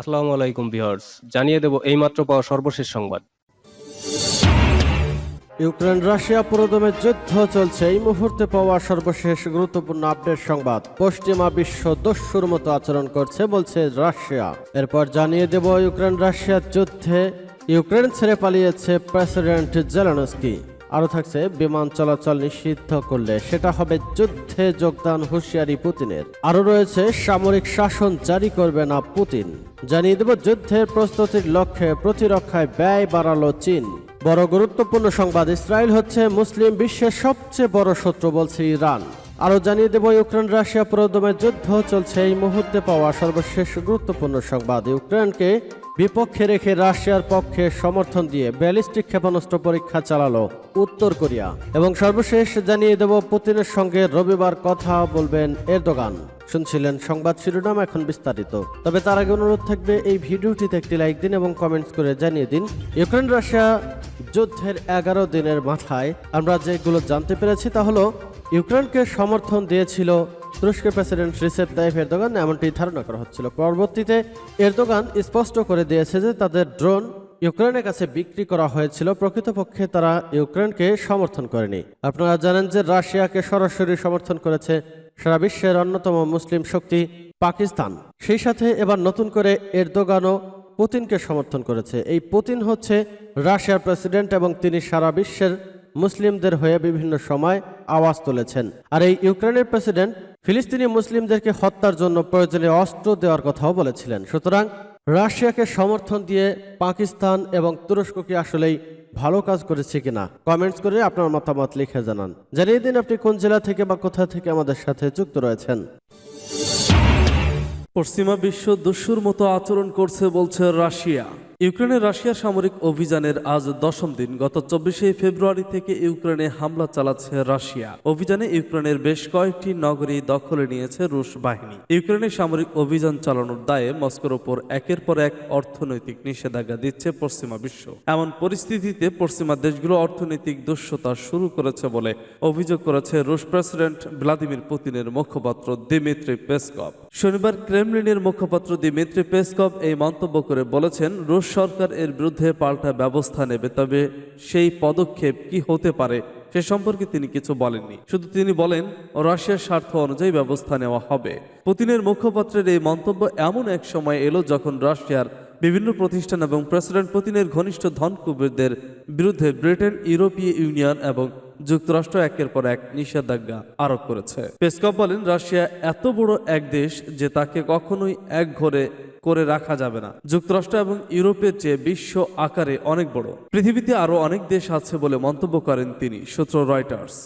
আসসালামু আলাইকুম ভিউয়ার্স, জানিয়ে দেব এইমাত্র পাওয়া সর্বশেষ সংবাদ। ইউক্রেন, রাশিয়া পুরোদমে যুদ্ধ চলছে। এই মুহূর্তে পাওয়া সর্বশেষ গুরুত্বপূর্ণ আপডেট সংবাদ। পশ্চিমা বিশ্ব দস্যুর মতো আচরণ করছে বলছে রাশিয়া। এরপর জানিয়ে দেব ইউক্রেন রাশিয়ার যুদ্ধে ইউক্রেন ছেড়ে পালিয়েছে প্রেসিডেন্ট জেলানস্কি। আরও থাকছে, বিমান চলাচল নিষিদ্ধ করলে। সেটা হবে যুদ্ধে যোগদান হুঁশিয়ারি পুতিনের। আরও রয়েছে, সামরিক শাসন জারি করবে না পুতিন। জানিয়ে দেব, যুদ্ধের প্রস্তুতির লক্ষ্যে প্রতিরক্ষায় ব্যয় বাড়ালো চীন। বড় গুরুত্বপূর্ণ সংবাদ, ইসরায়েল হচ্ছে মুসলিম বিশ্বের সবচেয়ে বড় শত্রু বলছে ইরান। আরও জানিয়ে দেব, ইউক্রেন, রাশিয়া প্রদমে যুদ্ধ চলছে। এই মুহূর্তে পাওয়া সর্বশেষ গুরুত্বপূর্ণ সংবাদ, ইউক্রেনকে বিপক্ষে রেখে রাশিয়ার পক্ষে সমর্থন দিয়ে ব্যালিস্টিক ক্ষেপণাস্ত্র পরীক্ষা চালালো উত্তর কোরিয়া। এবং সর্বশেষ জানিয়ে দেব, পুতিনের সঙ্গে রবিবার কথা বলবেন এরদোগান। শুনছিলেন সংবাদ শিরোনাম এখন বিস্তারিত। তবে তার আগে অনুরোধ থাকবে, এই ভিডিওটিতে একটি লাইক দিন এবং কমেন্টস করে জানিয়ে দিন, ইউক্রেন রাশিয়া যুদ্ধের এগারো দিনের মাথায় আমরা যেগুলো জানতে পেরেছি তা হলো, ইউক্রেনকে সমর্থন দিয়েছিল তুরস্কের প্রেসিডেন্ট রিসেপ তাইফ এরদোগান এমনটি ধারণা করা হচ্ছিল। পরবর্তীতে এরদোগান স্পষ্ট করে দিয়েছে যে তাদের ড্রোন ইউক্রেনের কাছে বিক্রি করা হয়েছিল, প্রকৃতপক্ষে তারা ইউক্রেনকে সমর্থন করেনি। আপনারা জানেন যে রাশিয়াকে সরাসরি সমর্থন করেছে সারা বিশ্বের অন্যতম মুসলিম শক্তি পাকিস্তান। সেই সাথে এবার নতুন করে এরদোগানও পুতিনকে সমর্থন করেছে। এই পুতিন হচ্ছে রাশিয়ার প্রেসিডেন্ট এবং তিনি সারা বিশ্বের মুসলিমদের হয়ে বিভিন্ন সময় আওয়াজ তুলেছেন। আর এই ইউক্রেনের প্রেসিডেন্ট ফিলিস্তিনি মুসলিমদেরকে হত্যার জন্য প্রয়োজনীয় অস্ত্র দেওয়ার কথাও বলেছিলেন। সুতরাং রাশিয়াকে সমর্থন দিয়ে পাকিস্তান এবং তুরস্ক কি আসলেই ভালো কাজ করেছে কিনা কমেন্টস করে আপনার মতামত লিখে জানান। জানিয়ে দিন আপনি কোন জেলা থেকে বা কোথা থেকে আমাদের সাথে যুক্ত রয়েছেন। পশ্চিমা বিশ্ব দস্যুর মতো আচরণ করছে বলছে রাশিয়া। ইউক্রেনের রাশিয়ার সামরিক অভিযানের আজ দশম দিন, গত চব্বিশে ফেব্রুয়ারি থেকে ইউক্রেনে হামলা চালাচ্ছে রাশিয়া। অভিযানে ইউক্রেনের বেশ কয়েকটি নগরী দখলে নিয়েছে রুশ বাহিনী। ইউক্রেনের সামরিক অভিযান চালানোর দায়ে মস্কোর ওপর একের পর এক অর্থনৈতিক নিষেধাজ্ঞা দিচ্ছে পশ্চিমা বিশ্ব। এমন পরিস্থিতিতে পশ্চিমা দেশগুলো অর্থনৈতিক দুঃস্থতা শুরু করেছে বলে অভিযোগ করেছে রুশ প্রেসিডেন্ট ভ্লাদিমির পুতিনের মুখপাত্র দিমিত্রি পেসকভ। শনিবার ক্রেমলিনের মুখপাত্র দিমিত্রি পেসকভ এই মন্তব্য করে বলেছেন, রুশ সরকার এর বিরুদ্ধে পাল্টা ব্যবস্থা নেবে, তবে সেই পদক্ষেপ কি হতে পারে সে সম্পর্কে তিনি কিছু বলেননি। শুধু তিনি বলেন, রাশিয়ার স্বার্থ অনুযায়ী ব্যবস্থা নেওয়া হবে। পুতিনের মুখপাত্রের এই মন্তব্য এমন এক সময় এলো যখন রাশিয়ার বিভিন্ন প্রতিষ্ঠান এবং প্রেসিডেন্ট পুতিনের ঘনিষ্ঠ ধনকুবেরদের বিরুদ্ধে ব্রিটেন, ইউরোপীয় ইউনিয়ন এবং যুক্তরাষ্ট্র একের পর এক নিষেধাজ্ঞা আরোপ করেছে। পেসকপ বলেন, রাশিয়া এত বড় এক দেশ যে তাকে কখনোই এক ঘরে করে রাখা যাবে না। যুক্তরাষ্ট্র এবং ইউরোপের চেয়ে বিশ্ব আকারে অনেক বড়। পৃথিবীতে আরও অনেক দেশ আছে বলে মন্তব্য করেন তিনি, সূত্র রয়টার্স।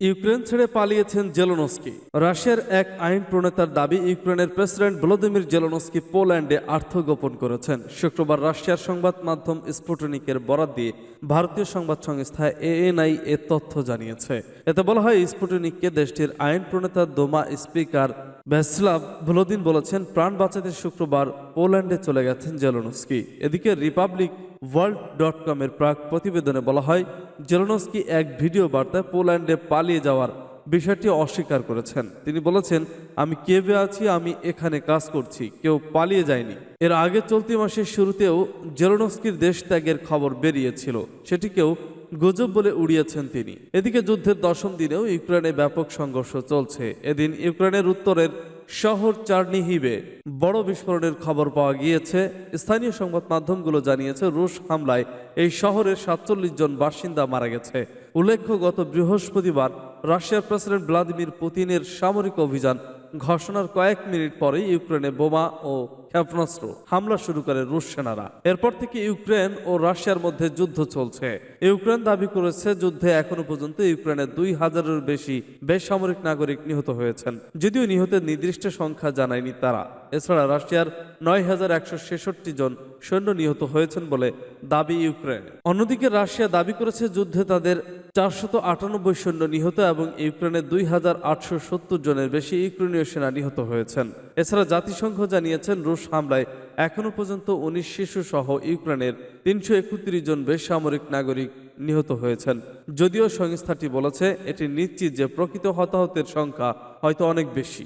ইউক্রেন ছেড়ে পালিয়েছেন জেলোনস্কি। রাশিয়ার এক আইন প্রণেতার দাবি, ইউক্রেনের প্রেসিডেন্ট ভলোদিমির জেলোনস্কি পোল্যান্ডে আত্মগোপন করেছেন। শুক্রবার রাশিয়ার সংবাদ মাধ্যম স্পুটনিকের বরাত দিয়ে ভারতীয় সংবাদ সংস্থা এএনআই এ তথ্য জানিয়েছে। এতে বলা হয়, স্পুটনিককে দেশটির আইন প্রণেতা দোমা স্পিকার ভ্যাসলাভ ভলোদিন বলেছেন, প্রাণ বাঁচাতে শুক্রবার পোল্যান্ডে চলে গেছেন জেলোনস্কি। এদিকে রিপাবলিক ওয়ার্ল্ড ডট কমের প্রাক প্রতিবেদনে বলা হয়, জেলোনস্কি এক ভিডিও বার্তায় পোল্যান্ডে পালিয়ে যাওয়ার বিষয়টি অস্বীকার করেছেন। তিনি বলেছেন, আমি কেবে আছি, আমি এখানে কাজ করছি, কেউ পালিয়ে যায়নি। এর আগে চলতি মাসের শুরুতেও জেলোনস্কির দেশ ত্যাগের খবর বেরিয়েছিল সেটিকেও গুজব বলে উড়িয়েছেন তিনি। এদিকে যুদ্ধের দশম দিনেও ইউক্রেনে ব্যাপক সংঘর্ষ চলছে। এদিন ইউক্রেনের উত্তরের শহর চার্নিহিবে বড় বিস্ফোরণের খবর পাওয়া গিয়েছে। স্থানীয় সংবাদ মাধ্যমগুলো জানিয়েছে, রুশ হামলায় এই শহরের সাতচল্লিশ জন বাসিন্দা মারা গেছে। উল্লেখ্য, গত বৃহস্পতিবার রাশিয়ার প্রেসিডেন্ট ভ্লাদিমির পুতিনের সামরিক অভিযান ঘোষণার কয়েক মিনিট পরেই ইউক্রেনে বোমা ও ক্ষেপণাস্ত্র হামলা শুরু করে রুশ সেনারা। এরপর থেকে ইউক্রেন ও রাশিয়ার মধ্যে যুদ্ধ চলছে। ইউক্রেন দাবি করেছে যুদ্ধে এখনও পর্যন্ত ইউক্রেনের দুই হাজারের বেশি বেসামরিক নাগরিক নিহত হয়েছেন। যদিও নিহতের নির্দিষ্ট সংখ্যা জানায়নি তারা। এছাড়া রাশিয়ার নয় হাজার একশো ছেষট্টি জন সৈন্য নিহত হয়েছেন বলে দাবি ইউক্রেন। অন্যদিকে রাশিয়া দাবি করেছে যুদ্ধে তাদের চারশত আটানব্বই সৈন্য নিহত এবং ইউক্রেনের দুই হাজার আটশো সত্তর জনের বেশি ইউক্রেনীয় সেনা নিহত হয়েছেন। এছাড়া জাতিসংঘ জানিয়েছেন, রুশ হামলায় এখনও পর্যন্ত উনিশ শিশু সহ ইউক্রেনের তিনশো একত্রিশ জন বেসামরিক নাগরিক নিহত হয়েছেন। যদিও সংস্থাটি বলেছে, এটি নিশ্চিত যে প্রকৃত হতাহতের সংখ্যা হয়তো অনেক বেশি।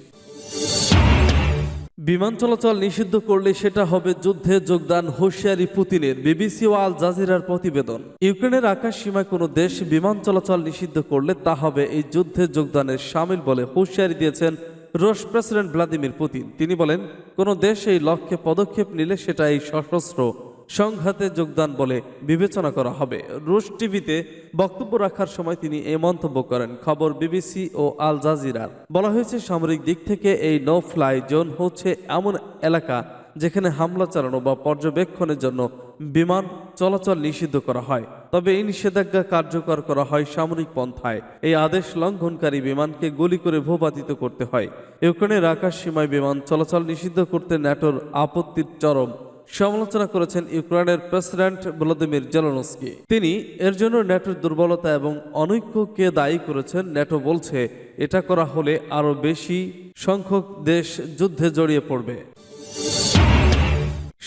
বিমান চলাচল নিষিদ্ধ করলে সেটা হবে যুদ্ধে যোগদান হুঁশিয়ারি পুতিনের বিবিসি ও আল জাজিরার প্রতিবেদন। ইউক্রেনের আকাশ সীমায় কোনো দেশ বিমান চলাচল নিষিদ্ধ করলে তা হবে এই যুদ্ধে যোগদানের সামিল বলে হুঁশিয়ারি দিয়েছেন রুশ প্রেসিডেন্ট ভ্লাদিমির পুতিন। তিনি বলেন, কোনো দেশ এই লক্ষ্যে পদক্ষেপ নিলে সেটা এই সশস্ত্র সংঘাতে যোগদান বলে বিবেচনা করা হবে। রুশ টিভিতে বক্তব্য রাখার সময় তিনি এই মন্তব্য করেন, খবর বিবিসি ও আল জাজিরার। বলা হয়েছে, সামরিক দিক থেকে এই নো ফ্লাই জোন হচ্ছে এমন এলাকা যেখানে হামলা চালানো বা পর্যবেক্ষণের জন্য বিমান চলাচল নিষিদ্ধ করা হয়। তবে এই নিষেধাজ্ঞা কার্যকর করা হয় সামরিক পন্থায়। এই আদেশ লঙ্ঘনকারী বিমানকে গুলি করে ভূপাতিত করতে হয়। ইউক্রেনের আকাশ সীমায় বিমান চলাচল নিষিদ্ধ করতে ন্যাটোর আপত্তির চরম সমালোচনা করেছেন ইউক্রেনের প্রেসিডেন্ট ভলোদিমির জেলনস্কি। তিনি, এর জন্য ন্যাটোর দুর্বলতা এবং অনৈক্যকে দায়ী করেছেন। ন্যাটো বলছে, এটা করা হলে আরও বেশি সংখ্যক দেশ যুদ্ধে জড়িয়ে পড়বে।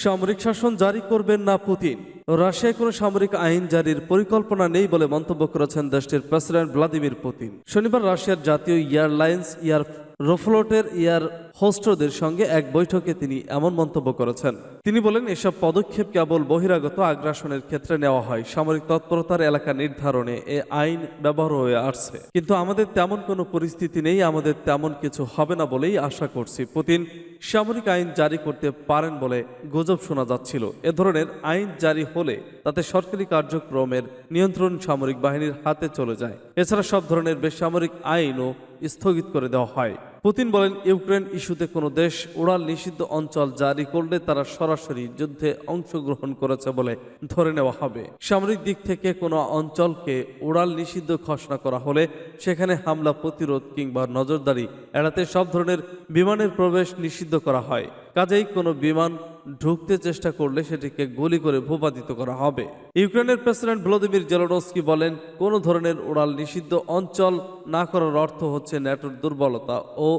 সামরিক শাসন জারি করবেন না পুতিন। রাশিয়ায় কোনো সামরিক আইন জারির পরিকল্পনা নেই বলে মন্তব্য করেছেন দেশটির প্রেসিডেন্ট ভ্লাদিমির পুতিন। শনিবার রাশিয়ার জাতীয় এয়ারলাইন্স এয়ার রোফ্লোটের এয়ার হোস্টদের সঙ্গে এক বৈঠকে তিনি এমন মন্তব্য করেছেন। তিনি বলেন, এসব পদক্ষেপ কেবল বহিরাগত আগ্রাসনের ক্ষেত্রে নেওয়া হয়। সামরিক তৎপরতার এলাকা নির্ধারণে এ আইন ব্যবহার হয়ে আসছে। কিন্তু আমাদের তেমন কোনো পরিস্থিতি নেই, আমাদের তেমন কিছু হবে না বলেই আশা করছি। পুতিন, সামরিক আইন জারি করতে পারেন বলে গুজব শোনা যাচ্ছিল। এ ধরনের আইন জারি হলে তাতে সরকারি কার্যক্রমের নিয়ন্ত্রণ সামরিক বাহিনীর হাতে চলে যায়। এছাড়া সব ধরনের বেসামরিক আইনও স্থগিত করে দেওয়া হয়। পুতিন বলেন, ইউক্রেন ইস্যুতে কোনো দেশ উড়াল নিষিদ্ধ অঞ্চল জারি করলে তারা সরাসরি যুদ্ধে অংশগ্রহণ করেছে বলে ধরে নেওয়া হবে। সামরিক দিক থেকে কোনো অঞ্চলকে উড়াল নিষিদ্ধ ঘোষণা করা হলে সেখানে হামলা, প্রতিরোধ কিংবা নজরদারি এড়াতে সব ধরনের বিমানের প্রবেশ নিষিদ্ধ করা হয়। কাজেই কোনো বিমান ঢুকতে চেষ্টা করলে সেটিকে গুলি করে ভূপাতিত করা হবে। ইউক্রেনের প্রেসিডেন্ট ভ্লাদিমির জেলোনস্কি বলেন, কোনো ধরনের উড়াল নিষিদ্ধ অঞ্চল না করার অর্থ হচ্ছে ন্যাটোর দুর্বলতা ও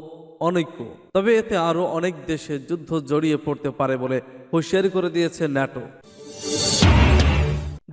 অনৈক্য। তবে এতে আরও অনেক দেশে যুদ্ধ জড়িয়ে পড়তে পারে বলে হুঁশিয়ারি করে দিয়েছে ন্যাটো।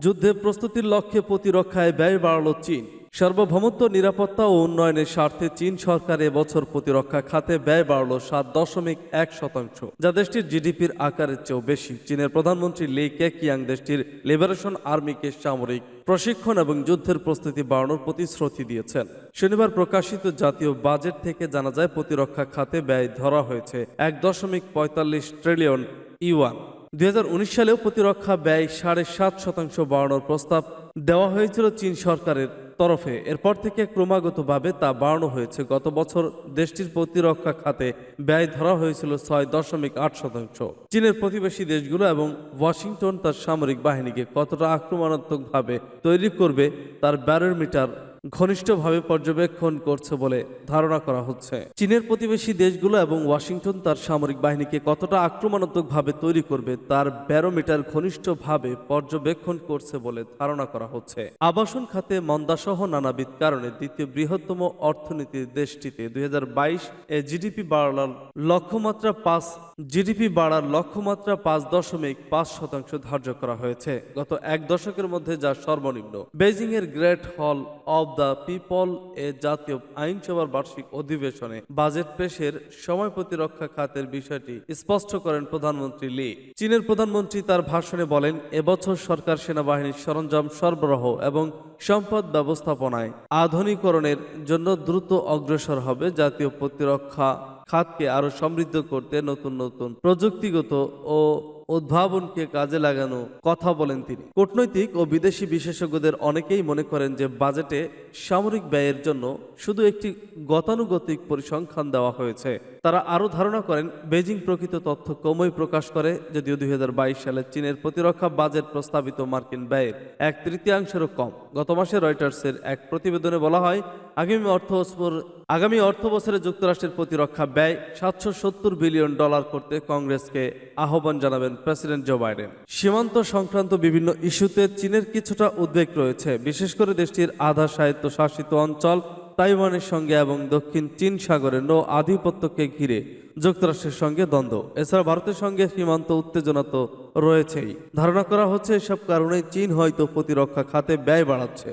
যুদ্ধে প্রস্তুতির লক্ষ্যে প্রতিরক্ষায় ব্যয় বাড়াল চীন। সার্বভৌমত্ব, নিরাপত্তা ও উন্নয়নের স্বার্থে চীন সরকার এবছর প্রতিরক্ষা খাতে ব্যয় বাড়ল সাত দশমিক এক শতাংশ, যা দেশটির জিডিপির আকারের চেয়েও বেশি। চীনের প্রধানমন্ত্রী লি কেকিয়াং দেশটির লিবারেশন আর্মিকে সামরিক প্রশিক্ষণ এবং যুদ্ধের প্রস্তুতি বাড়ানোর প্রতিশ্রুতি দিয়েছেন। শনিবার প্রকাশিত জাতীয় বাজেট থেকে জানা যায়, প্রতিরক্ষা খাতে ব্যয় ধরা হয়েছে এক দশমিক পঁয়তাল্লিশ ট্রিলিয়ন ইউয়ান। দুই হাজার উনিশ সালেও প্রতিরক্ষা ব্যয় সাড়ে সাত শতাংশ বাড়ানোর প্রস্তাব দেওয়া হয়েছিল চীন সরকারের তরফে, এরপর থেকে ক্রমাগতভাবে তা বাড়ানো হয়েছে। গত বছর দেশটির প্রতিরক্ষা খাতে ব্যয় ধরা হয়েছিল ছয় দশমিক আট শতাংশ। চীনের প্রতিবেশী দেশগুলো এবং ওয়াশিংটন তার সামরিক বাহিনীকে কতটা আক্রমণাত্মকভাবে তৈরি করবে, তার ব্যারোমিটার ঘনিষ্ঠভাবে পর্যবেক্ষণ করছে বলে ধারণা করা হচ্ছে। চীনের প্রতিবেশী দেশগুলো এবং ওয়াশিংটন তার সামরিক বাহিনীকে কতটা আক্রমণাত্মকভাবে তৈরি করবে তার ব্যারোমিটার ঘনিষ্ঠভাবে পর্যবেক্ষণ করছে বলে ধারণা করা হচ্ছে। আবাসন খাতে মন্দাসহ নানাবিধ কারণে দ্বিতীয় বৃহত্তম অর্থনীতির দেশটিতে দুই এ জিডিপি বাড়ার লক্ষ্যমাত্রা পাঁচ জিডিপি বাড়ার লক্ষ্যমাত্রা পাঁচ দশমিক পাঁচ শতাংশ ধার্য করা হয়েছে। গত এক দশকের মধ্যে যা সর্বনিম্ন। বেজিং এর গ্রেট হল অব দ্য পিপল এ জাতীয় আইনসভার বার্ষিক অধিবেশনে বাজেট পেশের সময় প্রতিরক্ষা খাতের বিষয়টি স্পষ্ট করেন প্রধানমন্ত্রী লি। চীনের প্রধানমন্ত্রী তার ভাষণে বলেন, এবছর সরকার সেনাবাহিনীর সরঞ্জাম সরবরাহ এবং সম্পদ ব্যবস্থাপনায় আধুনিকরণের জন্য দ্রুত অগ্রসর হবে। জাতীয় প্রতিরক্ষা খাতকে আরও সমৃদ্ধ করতে নতুন নতুন প্রযুক্তিগত ও উদ্ভাবনকে কাজে লাগানো কথা বলেন তিনি। কূটনৈতিক ও বিদেশি বিশেষজ্ঞদের অনেকেই মনে করেন যে বাজেটে সামরিক ব্যয়ের জন্য শুধু একটি গতানুগতিক পরিসংখ্যান দেওয়া হয়েছে। তারা আরও ধারণা করেন বেজিং প্রকৃত তথ্য কমই প্রকাশ করে, যদিও দুই হাজার বাইশ সালে চীনের প্রতিরক্ষা বাজেট প্রস্তাবিত মার্কিন ব্যয়ের এক তৃতীয়াংশেরও কম। গত মাসে রয়টার্সের এক প্রতিবেদনে বলা হয়, আগামী অর্থ আগামী অর্থ বছরে যুক্তরাষ্ট্রের প্রতিরক্ষা ব্যয় সাতশো সত্তর বিলিয়ন ডলার করতে কংগ্রেসকে আহ্বান জানাবেন প্রেসিডেন্ট জো বাইডেন। সীমান্ত সংক্রান্ত বিভিন্ন ইস্যুতে চীনের কিছুটা উদ্বেগ রয়েছে, বিশেষ করে দেশটির আধা স্বায়ত্ত শাসিত অঞ্চল তাইওয়ানের সঙ্গে এবং দক্ষিণ চীন সাগরে নৌ আধিপত্যকে ঘিরে যুক্তরাষ্ট্রের সঙ্গে দ্বন্দ্ব। এছাড়া ভারতের সঙ্গে সীমান্ত উত্তেজনা তো রয়েছেই। ধারণা করা হচ্ছে এসব কারণে চীন হয়তো প্রতিরক্ষা খাতে ব্যয় বাড়াচ্ছে।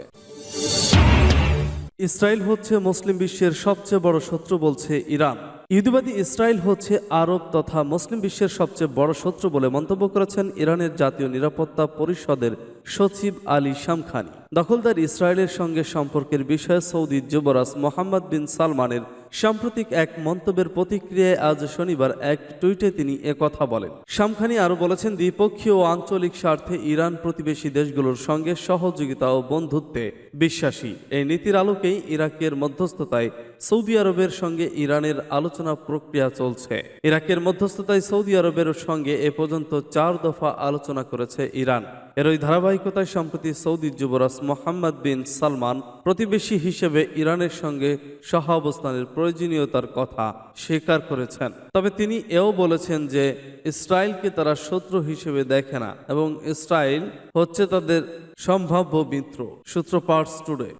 ইসরায়েল হচ্ছে মুসলিম বিশ্বের সবচেয়ে বড় শত্রু বলছে ইরান। ইহুদিবাদী ইসরায়েল হচ্ছে আরব তথা মুসলিম বিশ্বের সবচেয়ে বড় শত্রু বলে মন্তব্য করেছেন ইরানের জাতীয় নিরাপত্তা পরিষদের সচিব আলী শামখানি। দখলদার ইসরায়েলের সঙ্গে সম্পর্কের বিষয়ে সৌদি যুবরাজ মোহাম্মদ বিন সালমানের সাম্প্রতিক এক মন্তব্যের প্রতিক্রিয়ায় আজ শনিবার এক টুইটে তিনি একথা বলেন। শামখানি আরও বলেছেন, দ্বিপক্ষীয় ও আঞ্চলিক স্বার্থে ইরান প্রতিবেশী দেশগুলোর সঙ্গে সহযোগিতা ও বন্ধুত্বে বিশ্বাসী। এই নীতির আলোকেই ইরাকের মধ্যস্থতায় সৌদি আরবের সঙ্গে ইরানের আলোচনা প্রক্রিয়া চলছে। ইরাকের মধ্যস্থতায় সৌদি আরবের সঙ্গে এ পর্যন্ত চার দফা আলোচনা করেছে ইরান। এর ওই ধারাবাহিকতায় সম্প্রতি সৌদি যুবরাজ মোহাম্মদ বিন সালমান প্রতিবেশী হিসেবে ইরানের সঙ্গে সহাবস্থানের প্রয়োজনীয়তার কথা স্বীকার করেছেন। তবে তিনি এও বলেছেন যে ইসরায়েলকে তারা শত্রু হিসেবে দেখে না এবং ইসরায়েল হচ্ছে তাদের সম্ভাব্য মিত্র। সূত্র পার্টস টুডে।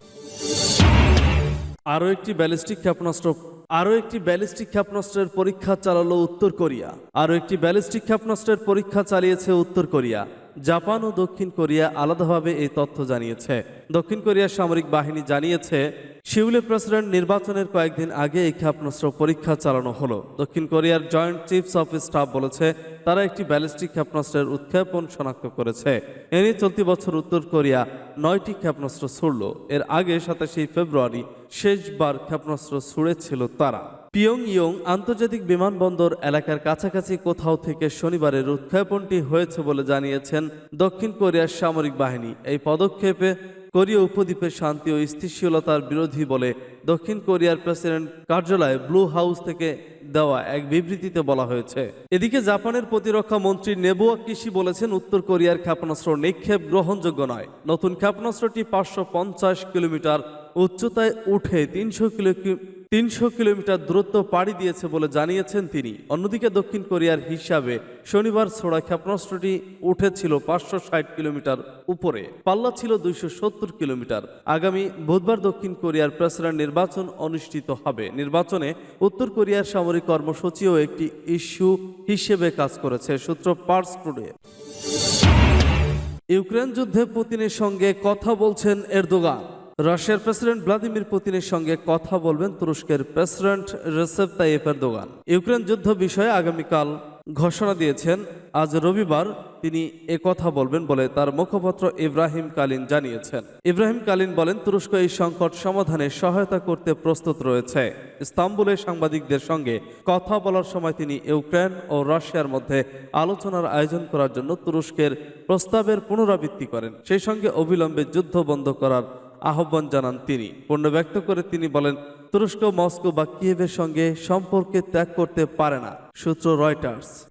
আরও একটি ব্যালিস্টিক ক্ষেপণাস্ত্র, আরও একটি ব্যালিস্টিক ক্ষেপণাস্ত্রের পরীক্ষা চালালো উত্তর কোরিয়া, আরও একটি ব্যালিস্টিক ক্ষেপণাস্ত্রের পরীক্ষা চালিয়েছে উত্তর কোরিয়া। জাপান ও দক্ষিণ কোরিয়া আলাদাভাবে এই তথ্য জানিয়েছে। দক্ষিণ কোরিয়ার সামরিক বাহিনী জানিয়েছে, সিউলে প্রেসিডেন্ট নির্বাচনের কয়েকদিন আগে এই ক্ষেপণাস্ত্র পরীক্ষা চালানো হলো। দক্ষিণ কোরিয়ার জয়েন্ট চিফস অফ স্টাফ বলেছে, তারা একটি ব্যালিস্টিক ক্ষেপণাস্ত্রের উৎক্ষেপণ শনাক্ত করেছে। এ নিয়ে চলতি বছর উত্তর কোরিয়া নয়টি ক্ষেপণাস্ত্র ছুড়ল। এর আগে সাতাশে ফেব্রুয়ারি শেষবার ক্ষেপণাস্ত্র ছুড়েছিল তারা। পিয়ং ইয়ং আন্তর্জাতিক বিমানবন্দর এলাকার কাছাকাছি কোথাও থেকে শনিবারের উৎক্ষেপণটি হয়েছে বলে জানিয়েছেন দক্ষিণ কোরিয়ার সামরিক বাহিনী। এই পদক্ষেপে কোরীয় উপদ্বীপের শান্তি ও স্থিতিশীলতার বিরোধী বলে দক্ষিণ কোরিয়ার প্রেসিডেন্ট কার্যালয় ব্লু হাউস থেকে দেওয়া এক বিবৃতিতে বলা হয়েছে। এদিকে জাপানের প্রতিরক্ষা মন্ত্রী নেবুয়া কিশি বলেছেন, উত্তর কোরিয়ার ক্ষেপণাস্ত্র নিক্ষেপ গ্রহণযোগ্য নয়। নতুন ক্ষেপণাস্ত্রটি পাঁচশো পঞ্চাশ কিলোমিটার উচ্চতায় উঠে তিনশো কিলো তিনশো কিলোমিটার দূরত্ব পাড়ি দিয়েছে বলে জানিয়েছেন তিনি। অন্যদিকে দক্ষিণ কোরিয়ার হিসাবে শনিবার ছোড়া ক্ষেপণাস্ত্রটি উঠেছিল পাঁচশো ষাট কিলোমিটার উপরে, পাল্লা ছিল দুইশো সত্তর কিলোমিটার। আগামী বুধবার দক্ষিণ কোরিয়ার প্রেসিডেন্ট নির্বাচন অনুষ্ঠিত হবে। নির্বাচনে উত্তর কোরিয়ার সামরিক কর্মসূচিও একটি ইস্যু হিসেবে কাজ করেছে, সূত্র পার্স টুডে। ইউক্রেন যুদ্ধে পুতিনের সঙ্গে কথা বলছেন এরদোগান। রাশিয়ার প্রেসিডেন্ট ভ্লাদিমির পুতিনের সঙ্গে কথা বলবেন তুরস্কের president Recep Tayyip Erdogan. Ukraine যুদ্ধ বিষয়ে আগামীকাল ঘোষণা দিয়েছেন, আজ রবিবার তিনি কথা বলবেন বলে তার মুখপাত্র ইব্রাহিম কালিন জানিয়েছেন। ইব্রাহিম কালিন বলেন, তুরস্ক এই সংকট সমাধানে সহায়তা করতে প্রস্তুত রয়েছে। ইস্তাম্বুলে সাংবাদিকদের সঙ্গে কথা বলার সময় তিনি ইউক্রেন ও রাশিয়ার মধ্যে আলোচনার আয়োজন করার জন্য তুরস্কের প্রস্তাবের পুনরাবৃত্তি করেন। সেই সঙ্গে অবিলম্বে যুদ্ধ বন্ধ করার আহ্বান জানান তিনি। পণ্য ব্যক্ত করে তিনি বলেন, তুরস্ক, মস্কো বা কিয়েভের সঙ্গে সম্পর্কে ত্যাগ করতে পারে না, সূত্র রয়টার্স।